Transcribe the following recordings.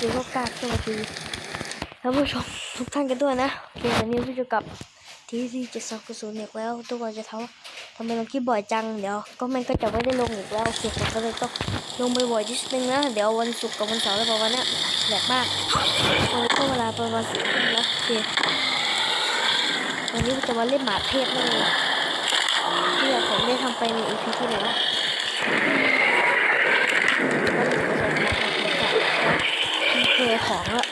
ซีก็กล้าสวัสดีท่านผู้ชมทุกท่านกันด้วยนะโอเควันนี้พี่จะกลับทีซีเจ็ดสองศูนย์อีกแล้วทุกคนจะถามว่าทำไมลงคลิปบ่อยจังเดี๋ยวก็มันก็จะไม่ได้ลงอีกแล้วโอเคผมก็เลยต้องลงบ่อยๆนิดนึงนะเดี๋ยววันศุกร์กับวันเสาร์แล้วประมาณนี้แหลกมากวันนี้ก็เวลาประมาณสิบทุ่มแล้วโอเควันนี้จะมาเล่นหมาเทพนั่นเองที่ผมได้ทำไปในอีพีที่แล้ว มีเคของอะ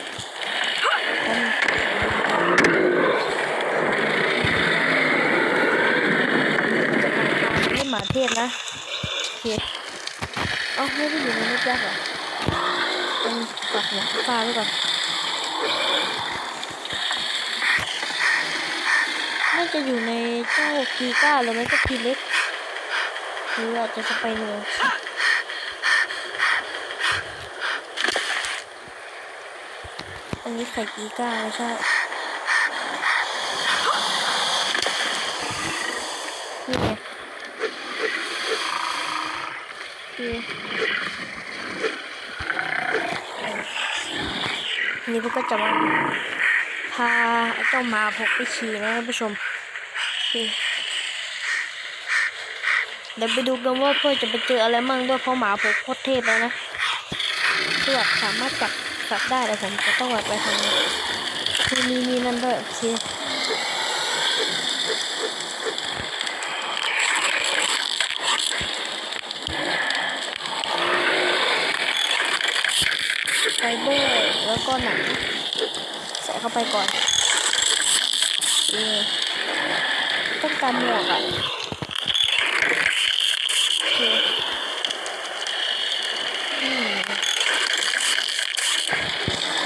นี่หมาเทพนะโอเคเอ้าไม่ได้อยู่ในนี้แจ๊กเหรอเป็นฝักหัวฟ้าไว้ก่อนน่าจะอยู่ในเจ้าพีก้าหรือไม่ก็พีเล็กหรืออาจจะสไปเนอร์ นนี้ไข่กีก้าไม่ใช่นี่ไงคือนี่พวกก็จะมาพาไอ้เจ้าหมาพกไปขี่นะท่านผู้ชมเดี๋ยวไปดูกันว่าเพื่อจะไปเจออะไรมั่งด้วยเพราะหมาพกโคตรเทพแล้วนะคือสามารถจับ สัตว์ได้แต่ผมจะต้องแบบไปทำคือมีมีนั่นด้วยโอเคไฟเบอร์แล้วก็หนังใส่เข้าไปก่อนนี่ต้องการหมวกอะโอเคอืม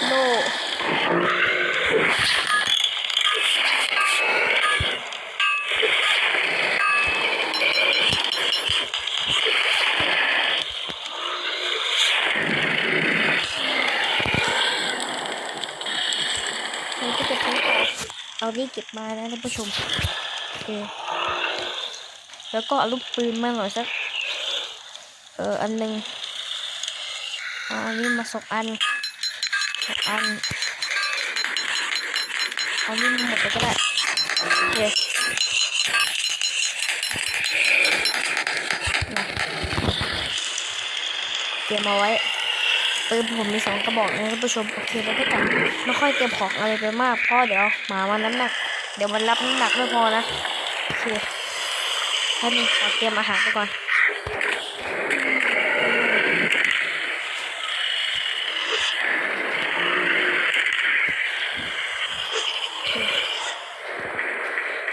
โลมันก็จะเป็นต่อเอานี่เก็บมานะท่าน ผู้ชมโอเคแล้วก็เอาลูกปืนมาหน่อยสัก เอออันหนึ่งอันนี้มาสองอันสองอันเอานี่มาหมดก็ได้โอเคเตรียมเอาไว้ปืนผมมีสองกระบอกนะท่านผู้ชม โอเค แล้วก็จะไม่ค่อยเตรียมของอะไรไปมาก เพราะเดี๋ยวหมามันน้ำหนัก เดี๋ยวมันรับน้ำหนักไม่พอนะโอเคให้มันขอเตรียมอาหารไปก่อน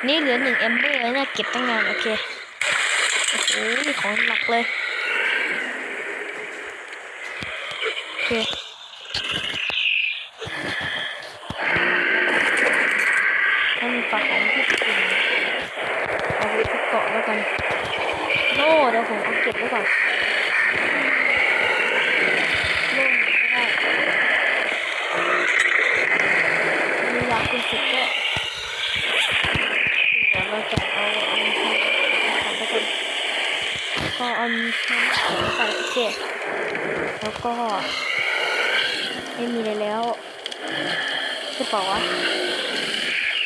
นี่เหลือหนึ่งเอมเบอร์เนี่ยเก็บตั้งนานโอเค โอ้โหของหนักเลย โอเค ให้มัน ฝากของที่กินเอาไปที่เกาะแล้วกัน โน่เดี๋ยวผมเอาเก็บไว้ก่อนโน่ไม่ได้มียาคุณสิบด้วยเดี๋ยวเราจะเอาอันนี้ใส่ไปก่อนก็เอาน้ำใส่โอเคแล้วก็ไม่มีอะไรแล้วใช่เปล่าวะ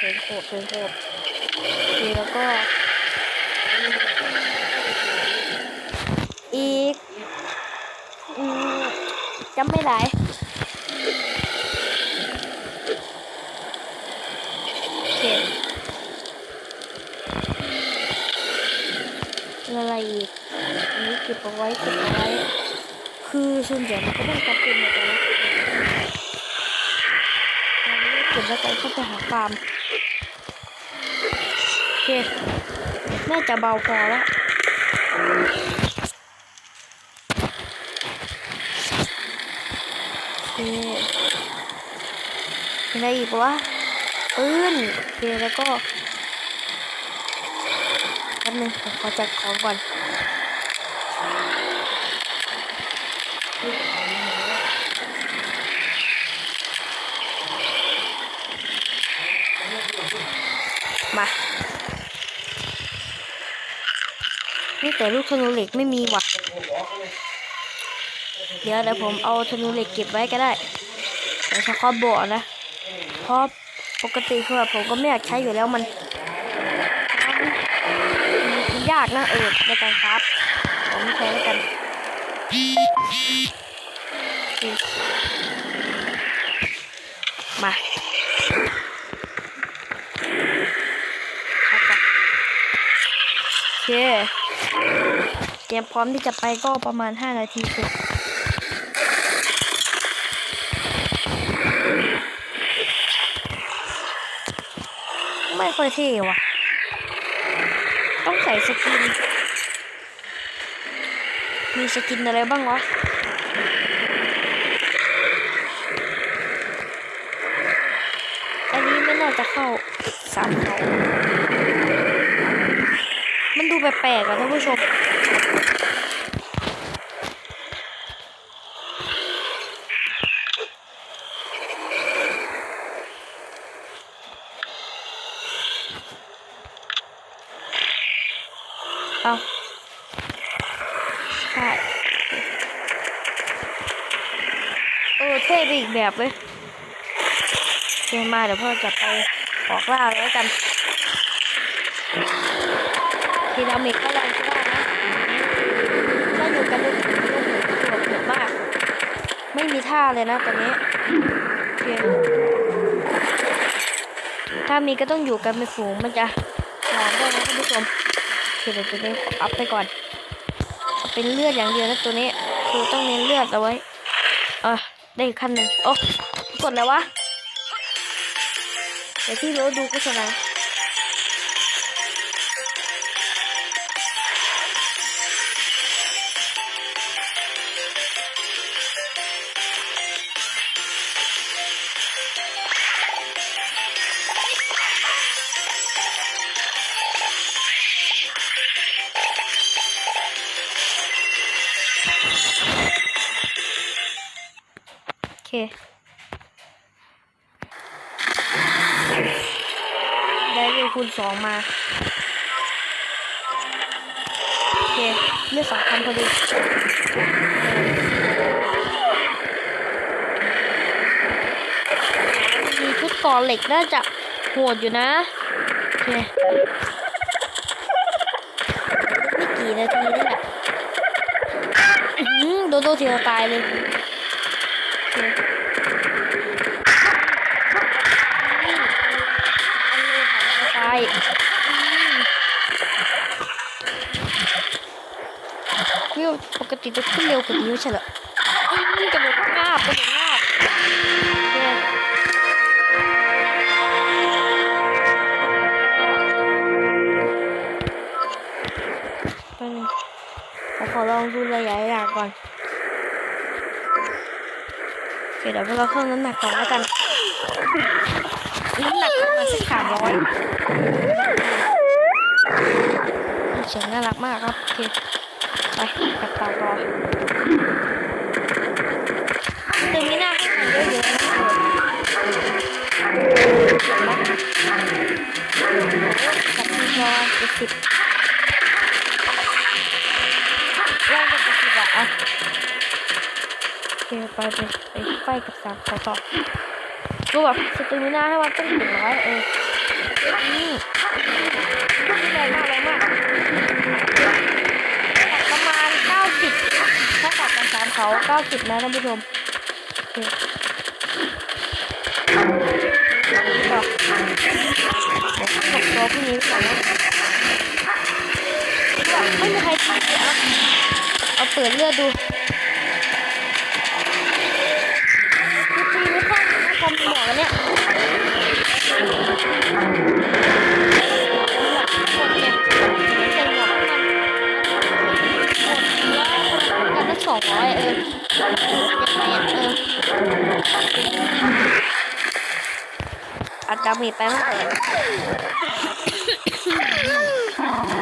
เห็นโคบเห็นโคบโคแล้วก็ อีกจำไม่ได้โอเคอะไรอีกอันนี้เก็บเอาไว้เก็บเอาไว้ คือส่วนใหญ่มันก็ต้องจำเป็นเหมือนกันนะอันนี้เก็บแล้วกันเข้าไปหาฟาร์ม เค น่าจะเบาพอแล้วโอเคอะไรอีกวะปืนโอเคแล้วก็แป๊บนึงขอจัดของก่อนมา แต่ลูกธนูเหล็กไม่มีว่ะ เดี๋ยวเดี๋ยวผมเอาธนูเหล็กเก็บไว้ก็ได้แต่เฉพาะบ่อนะ เพราะปกติคือผมก็ไม่อยากใช้อยู่แล้วมันมันยากนะเออในการครับ ผมใช้แล้วกันมาโอเค เตรียมพร้อมที่จะไปก็ประมาณ 5 นาทีเสร็จไม่ค่อยเท่ว่ะ ต้องใส่สกิน มีสกินอะไรบ้างวะอันนี้ไม่น่าจะเข้าสามเขามันดูแปลกๆอะท่านผู้ชม เอาใช่เออเท่ไปอีกแบบเลยเชิญมาเดี๋ยวพ่อจะไปออกล่าแล้วกันทีดามิกก็แรงก็ได้นะถ้าอยู่กันลูกลูกหมูตัวเผือมาก ไม่มีท่าเลยนะตอนนี้โอเคถ้ามีก็ต้องอยู่กันเป็นฝูงมันจะหอมด้วยนะท่านผู้ชมโอเคเดี๋ยวตัวนี้อัพไปก่อนเอาเป็นเลือดอย่างเดียวนะตัวนี้คือต้องเน้นเลือดเอาไว้อะ ได้อีกขั้นหนึ่งโอ้กดแล้ววะเดี๋ยวที่รู้ดูโฆษณา ได้เวลคูณสองมา โอเคเลือกสองพันพอดีมีชุดก่อเหล็กน่าจะโหดอยู่นะ โอเคไม่กี่นาทีนี่แหละอื้อหือโดนโดนทีเดียวตายเลย โอเคตายวิวปกติจะขึ้นเร็วกว่านี้ใช่เหรอ เคเดี๋ยวเราเพิ่มน้ำหนักก่อนแล้วกัน น้ำหนักประมาณสักสามร้อยเสียงน่ารักมากครับโอเคไปกับต่อต่อตึงไม่น่าให้มันเยอะๆนะกับมีพอเจ็ดสิบแรกก็เจ็ดสิบอะโอเคไปไปไป ไปกับสามต่อต่อดูแบบสตูมิน่าให้มันต้องถึงร้อยเออนี่แรงมากแรงมากประมาณเก้าสิบถ้ากับกันสามเขาเก้าสิบนะท่านผู้ชมโอเคต่อเดี๋ยวขับตัวพวกนี้ก่อนนะไม่มีใครทำเลยเอาเปิดเลือดดู นะความหมอกันเนี่ยกันละสองร้อยเออยังไงอะเอออัดดามีไปมากเลย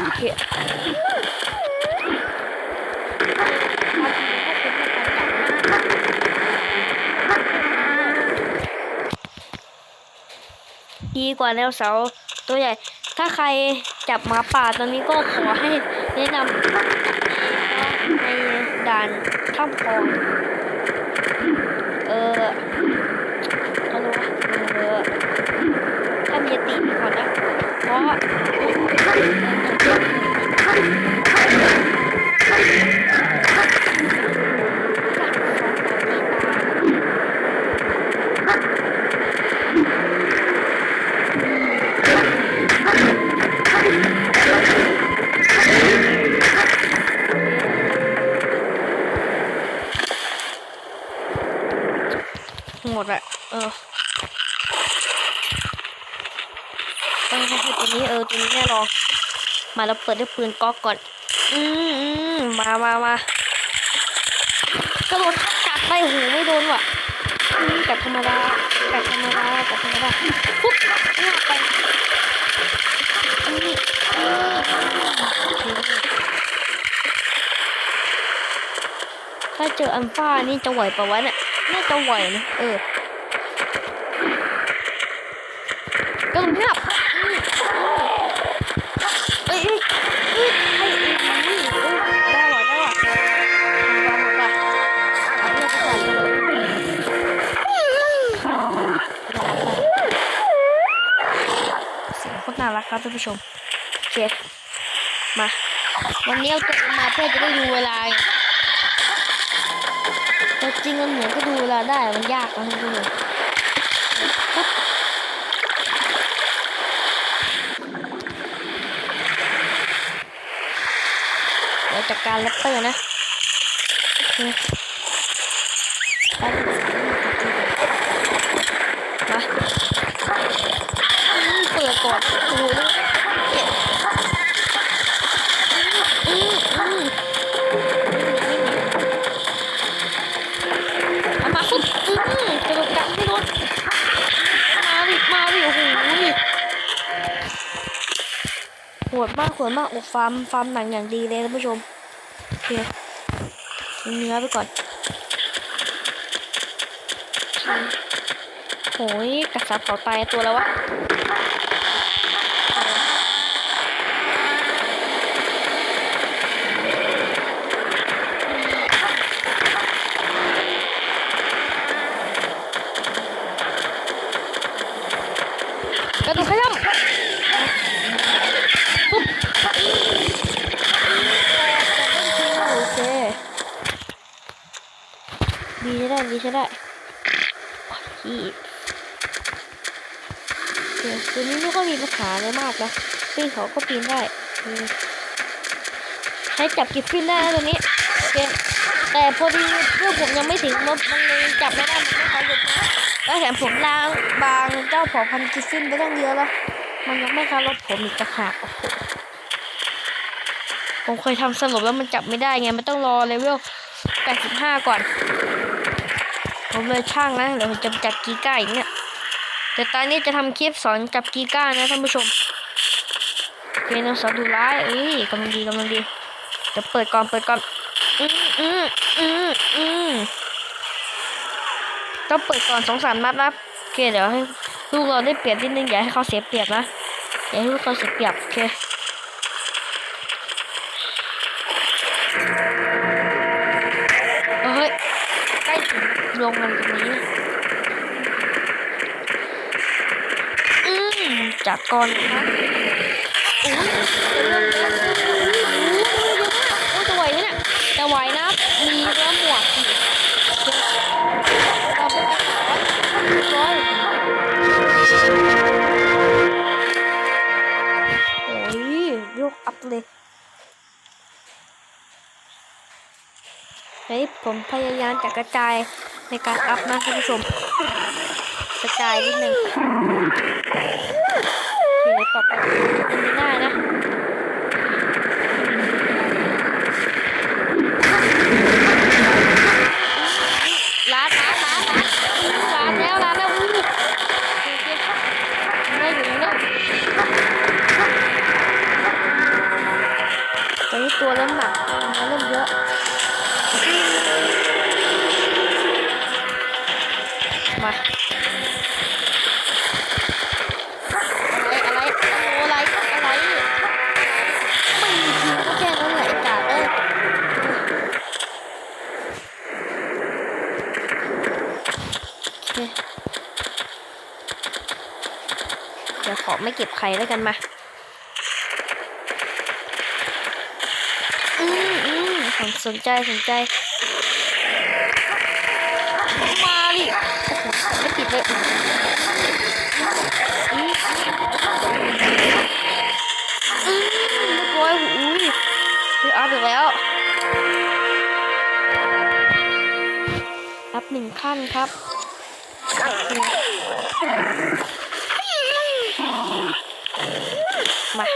โอเค ดีกว่าแนวเสาตัวใหญ่ ถ้าใครจับหมาป่าตอนนี้ก็ขอให้แนะนำในด่านถ้ำพองเอออะไรวะเออถ้ามีติก่อนนะเพราะ มาเราเปิดด้วยปืนก๊อกก่อน อืมมามามากระโดดกัดไปโอ้โหไม่โดนว่ะอืมกัดธรรมดากัดธรรมดากัดธรรมดาปุ๊บลากไปนี่ถ้าเจออัลฟานี่จะไหวปะวะเนี่ยน่าจะไหวนะเออ ครับท่านผู้ชมโอเคมาวันนี้เอาตัวมาเพื่อจะได้ดูเวลาไงแต่จริงมันเหมือนก็ดูเวลาได้มันยากนะท่านผู้ชมปุ๊บเดี๋ยวจัดการแรปเตอร์นะโอเคมา อืมเปิดก่อนโอ้โหอืมอืมเอามาปุ๊บอืมกระโดดกัดไม่โดนมาดิมาดิโอ้โหดิโหดมากโหดมากโอ้ฟาร์มฟาร์มหนังอย่างดีเลยท่านผู้ชมโอเคกินเนื้อไปก่อนโอ้ยกระสับเขาตายตัวแล้ววะ กระโดดขย้ำปุ๊บโอเค ดีใช้ได้ดีใช้ได้ขี้โอเคตัวนี้ไม่ค่อยมีปัญหาเลยมากนะปีนเขาก็ปีนได้ใช้จับกิฟฟินได้ตัวนี้โอเคแต่พอดีเรื่อผมยังไม่ถึงมันมันเลยจับไม่ได้มันไม่คาหลุดนะแล้วแถมผมล้างบางเจ้าผ่าพันกิฟฟินไปตั้งเยอะแล้วมันยังไม่คารถผมอีกต่างหากผมเคยทำสลบแล้วมันจับไม่ได้ไงมันต้องรอเลเวล85 ก่อน ผมเลยช่างนะเดี๋ยวผมจะจับกีก้าอีกเนี่ยแต่ตอนนี้จะทำคลิปสอนจับกีก้านะท่านผู้ชมเกนสอนดูร้ายเอ้ยกำลังดีกำลังดีเดี๋ยวเปิดก่อนเปิดก่อนอืมอืมอืมอืมต้องเปิดก่อนสองสามนัดนะโอเคเดี๋ยวให้ลูกเราได้เปรียบนิดนึงอย่าให้เขาเสียเปรียบนะอย่าให้ลูกเขาเสียเปรียบโอเค จับก่อนนะโอ้ยเริ่มเริ่มเริ่มเริ่มเยอะมากโอ้ยจะไหวไหมเนี่ยจะไหวนะ มีแล้วหมวกอีกเคเราไปกันต่อร้อยโอ้ยยกอัพเลยเฮ้ยผมพยายามจะกระจายในการอัพนะท่านผู้ชมกระจายนิดนึง โอเคต่อไปมันไม่ได้นะล้านล้านล้านล้านแล้วล้านแล้วอู้ได้อยู่นะตอนนี้ตัวเริ่มหนัก ไม่เก็บใครแล้วกันมาอืมอืมสนใจสนใจ มาดิไม่ติดเลยอืมเรียบร้อยหูยคืออัพอีกแล้วอัพหนึ่งขั้นครับ มา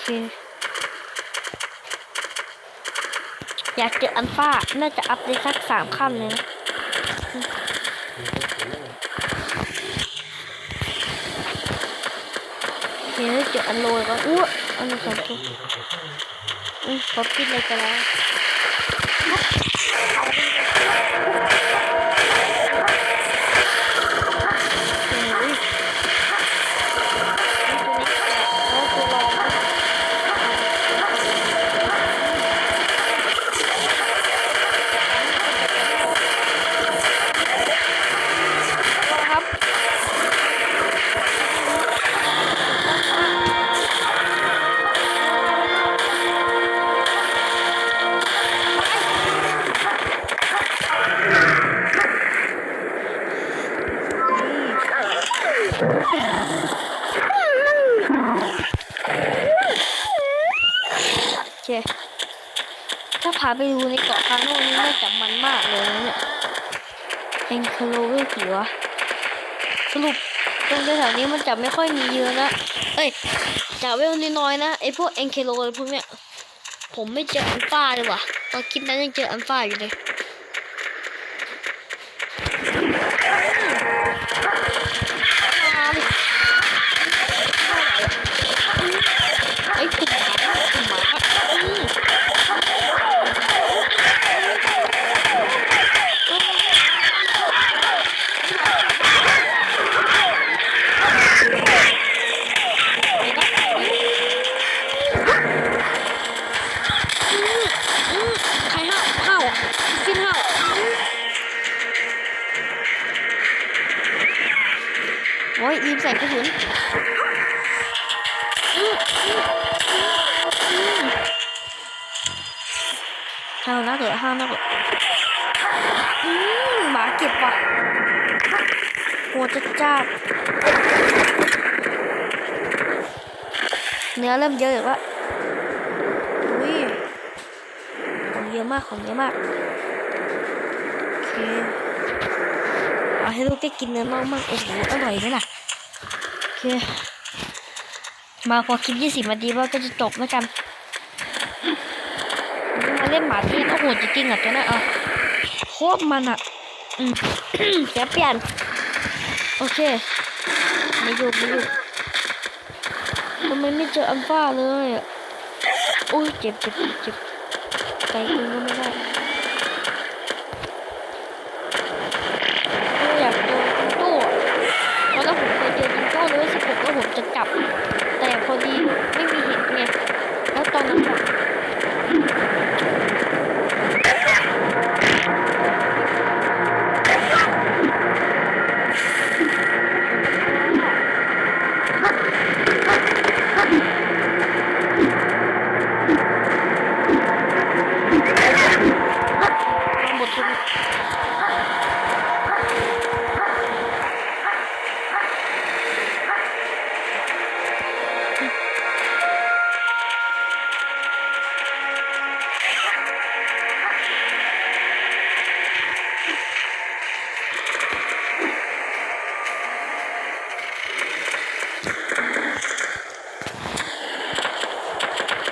โออยากเจออันฟ้าน่าจะอัพได้สักสามขั้นเลยนะเคถ้ยเจออันโรยก็อ้วอันสองตัวอืมพอคิดเลยก็แล้ว พาไปดูในเกาะคาโน่นี่น่าจะมันมากเลยนะเนี่ยเอ็งคาโลเวลกี่วะ สรุปตรงแถวนี้มันจะไม่ค่อยมีเยอะนะ เอ้ยจับเวลน้อยๆนะไอพวกเอ็นเคโลพวกเนี้ย ผมไม่เจออันฟ้าเลยว่ะ ตอนคลิปนั้นยังเจออันฟ้าอยู่เลย กระสุนอือืมอืมห้าวนักเหรอห้าวนักเหรออืมหมาเก็บว่ะโหจัดจ้าดเนื้อเริ่มเยอะแล้วอุ้ยของเยอะมากของเยอะมากโอเคเอาให้ลูกได้กินเนื้อมากๆโอ้โหอร่อยไหมล่ะ เค มาพอคลิปยี่สิบนาทีว่าก็จะจบแล้วกันมาเล่นหมาที่ก็โหดจริงๆอะตัวนั้นอะโคตรมันอะอืแกเปลี่ยน โอเค ไม่อยู่ไม่อยู่ทำไมไม่เจออัลฟาเลยอะโอ้ยเจ็บเจ็บเจ็บเจ็บไกลกินก็ไม่ได้ก็อยากเจอจิงโจ้อะเพราะถ้าผมเคยเจอจิงโจ้เลยสิบหก แ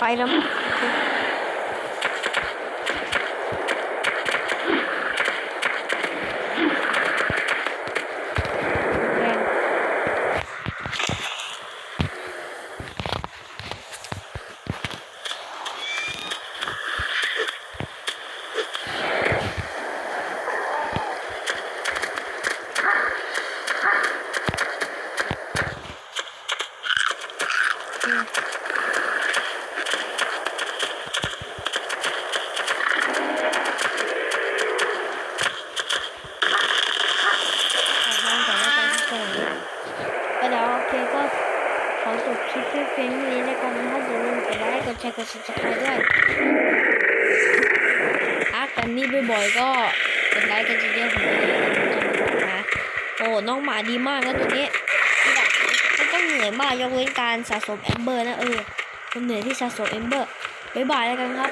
ไปแล้วมั้งแรงอืม ขอบ้านก่อนแล้วกันทุกคนก็เดี๋ยวโอเคก็ขอจบคลิปเพียงเท่านี้แล้วกันนะครับอย่าลืมกดไลค์กดแชร์กด subscribe ด้วยอากันนี่บ่อยๆก็กดไลค์กันเยอะๆผมจะนะโองหมาดีมากนะตัวนี้แบบไม่ต้องเหนื่อยมากยกเว้นการสะสมแอมเบอร์นะเออมันเหนื่อยที่สะสมแอมเบอร์บ๊ายบายแล้วกันครับ